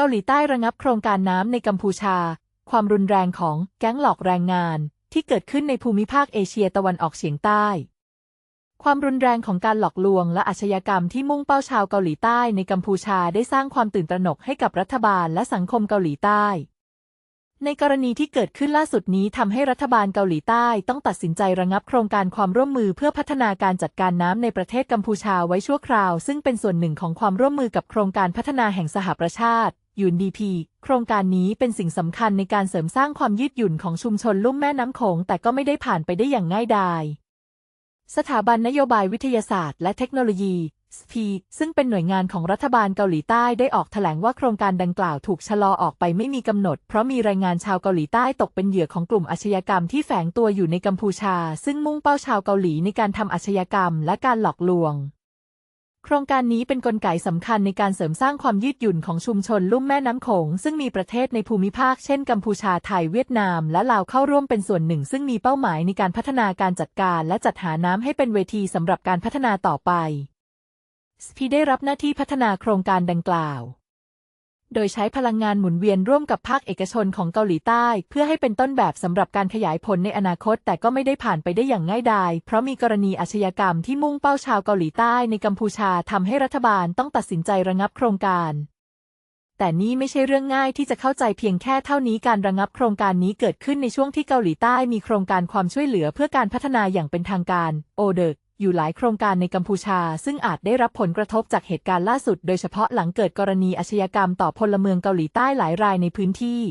เกาหลีใต้ระงับโครงการน้ำในกัมพูชา ความรุนแรงของแก๊งหลอกแรงงานที่เกิดขึ้นในภูมิภาคเอเชียตะวันออกเฉียงใต้ ความรุนแรงของการหลอกลวงและอาชญากรรมที่มุ่งเป้าชาวเกาหลีใต้ในกัมพูชาได้สร้างความตื่นตระหนกให้กับรัฐบาลและสังคมเกาหลีใต้ ในกรณีที่เกิดขึ้นล่าสุดนี้ทำให้รัฐบาลเกาหลีใต้ต้องตัดสินใจระงับโครงการความร่วมมือเพื่อพัฒนาการจัดการน้ำในประเทศกัมพูชาไว้ชั่วคราว ซึ่งเป็นส่วนหนึ่งของความร่วมมือกับโครงการพัฒนาแห่งสหประชาชาติยูนดีพีโครงการนี้เป็นสิ่งสำคัญในการเสริมสร้างความยืดหยุ่นของชุมชนลุ่มแม่น้ำโขงแต่ก็ไม่ได้ผ่านไปได้อย่างง่ายดายสถาบันนโยบายวิทยาศาสตร์และเทคโนโลยี SP ซึ่งเป็นหน่วยงานของรัฐบาลเกาหลีใต้ได้ออกแถลงว่าโครงการดังกล่าวถูกชะลอออกไปไม่มีกำหนด เพราะมีรายงานชาวเกาหลีใต้ตกเป็นเหยื่อของกลุ่มอาชญากรรมที่แฝงตัวอยู่ในกัมพูชา ซึ่งมุ่งเป้าชาวเกาหลีในการทำอาชญากรรมและการหลอกลวง ครงการนี้เป็นนกลไกสำคัญในการเสริมสร้างความยืดหยุ่นของชุมชนลุ่มแม่น้ำโขง ซึ่งมีประเทศในภูมิภาคเช่นกัมพูชาไทยเวียดนาม และลาวเข้าร่วมเป็นส่วนหนึ่ง ซึ่งมีเป้าหมายในการพัฒนาการจัดการและจัดหาน้ำให้เป็นเวทีสำหรับการพัฒนาต่อไปสพีได้รับหน้าที่พัฒนาโครงการดังกล่าว โดยใช้พลังงานหมุนเวียนร่วมกับภาคเอกชนของเกาหลีใต้ เพื่อให้เป็นต้นแบบสำหรับการขยายผลในอนาคต แต่ก็ไม่ได้ผ่านไปได้อย่างง่ายดาย เพราะมีกรณีอาชญากรรมที่มุ่งเป้าชาวเกาหลีใต้ในกัมพูชาทำให้รัฐบาลต้องตัดสินใจระงับโครงการ แต่นี่ไม่ใช่เรื่องง่ายที่จะเข้าใจเพียงแค่เท่านี้การระงับโครงการนี้เกิดขึ้นในช่วงที่เกาหลีใต้มีโครงการความช่วยเหลือเพื่อการพัฒนาอย่างเป็นทางการ โอเดก อยู่หลายโครงการในกัมพูชา ซึ่งอาจได้รับผลกระทบจากเหตุการณ์ล่าสุด โดยเฉพาะหลังเกิดกรณีอาชญากรรมต่อพลเมืองเกาหลีใต้หลายรายในพื้นที่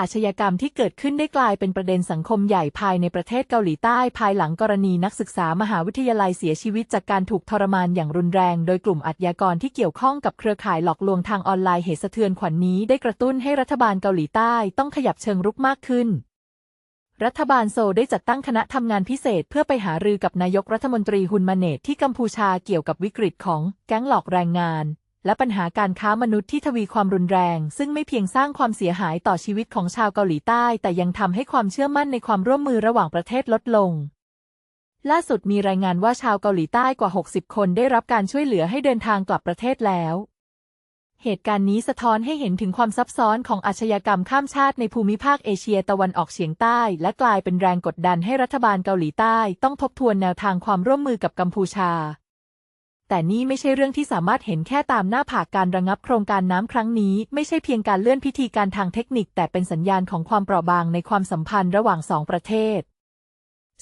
อาชญากรรมที่เกิดขึ้นได้กลายเป็นประเด็นสังคมใหญ่ภายในประเทศเกาหลีใต้ภายหลังกรณีนักศึกษามหาวิทยาลัยเสียชีวิตจากการถูกทรมานอย่างรุนแรง โดยกลุ่มอาชญากรที่เกี่ยวข้องกับเครือข่ายหลอกลวงทางออนไลน์เหตุสะเทือนขวัญนนี้ได้กระตุ้นให้รัฐบาลเกาหลีใต้ต้องขยับเชิงรุกมากขึ้น รัฐบาลโซลได้จัดตั้งคณะทำงานพิเศษเพื่อไปหารือกับนายกรัฐมนตรีฮุนมาเนตที่กัมพูชาเกี่ยวกับวิกฤตของแก๊งหลอกแรงงาน และปัญหาการค้ามนุษย์ที่ทวีความรุนแรง ซึ่งไม่เพียงสร้างความเสียหายต่อชีวิตของชาวเกาหลีใต้ แต่ยังทำให้ความเชื่อมั่นในความร่วมมือระหว่างประเทศลดลง ล่าสุดมีรายงานว่าชาวเกาหลีใต้กว่า 60 คนได้รับการช่วยเหลือให้เดินทางกลับประเทศแล้ว เหตุการณ์นี้สะท้อนให้เห็นถึงความซับซ้อนของอาชญากรรมข้ามชาติในภูมิภาคเอเชียตะวันออกเฉียงใต้ และกลายเป็นแรงกดดันให้รัฐบาลเกาหลีใต้ต้องทบทวนแนวทางความร่วมมือกับกัมพูชา แต่นี่ไม่ใช่เรื่องที่สามารถเห็นแค่ตามหน้าผากการระงับโครงการน้ำครั้งนี้ ไม่ใช่เพียงการเลื่อนพิธีการทางเทคนิค แต่เป็นสัญญาณของความเปราะบางในความสัมพันธ์ระหว่างสองประเทศ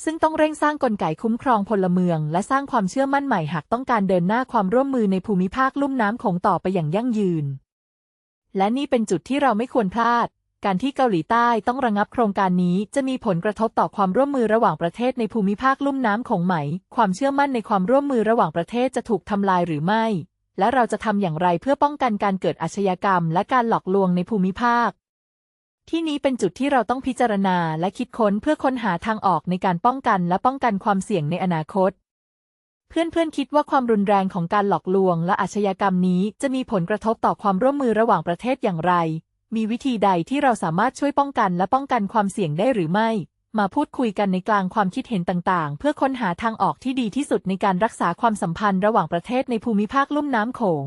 ซึ่งต้องเร่งสร้างกลไกคุ้มครองพลเมือง และสร้างความเชื่อมั่นใหม่หากต้องการเดินหน้าความร่วมมือในภูมิภาคลุ่มน้ำโขงต่อไปอย่างยั่งยืน และนี่เป็นจุดที่เราไม่ควรพลาด การที่เกาหลีใต้ต้องระงับโครงการนี้จะมีผลกระทบต่อความร่วมมือระหว่างประเทศในภูมิภาคลุ่มน้ำโขงไหม ความเชื่อมั่นในความร่วมมือระหว่างประเทศจะถูกทำลายหรือไม่ และเราจะทำอย่างไรเพื่อป้องกันการเกิดอาชญากรรม และการหลอกลวงในภูมิภาค ที่นี้เป็นจุดที่เราต้องพิจารณาและคิดค้นเพื่อค้นหาทางออกในการป้องกันและป้องกันความเสี่ยงในอนาคต เพื่อนๆคิดว่าความรุนแรงของการหลอกลวงและอาชญากรรมนี้จะมีผลกระทบต่อความร่วมมือระหว่างประเทศอย่างไร มีวิธีใดที่เราสามารถช่วยป้องกันและป้องกันความเสี่ยงได้หรือไม่ มาพูดคุยกันในกลางความคิดเห็นต่างๆ เพื่อค้นหาทางออกที่ดีที่สุดในการรักษาความสัมพันธ์ระหว่างประเทศในภูมิภาคลุ่มน้ำโขง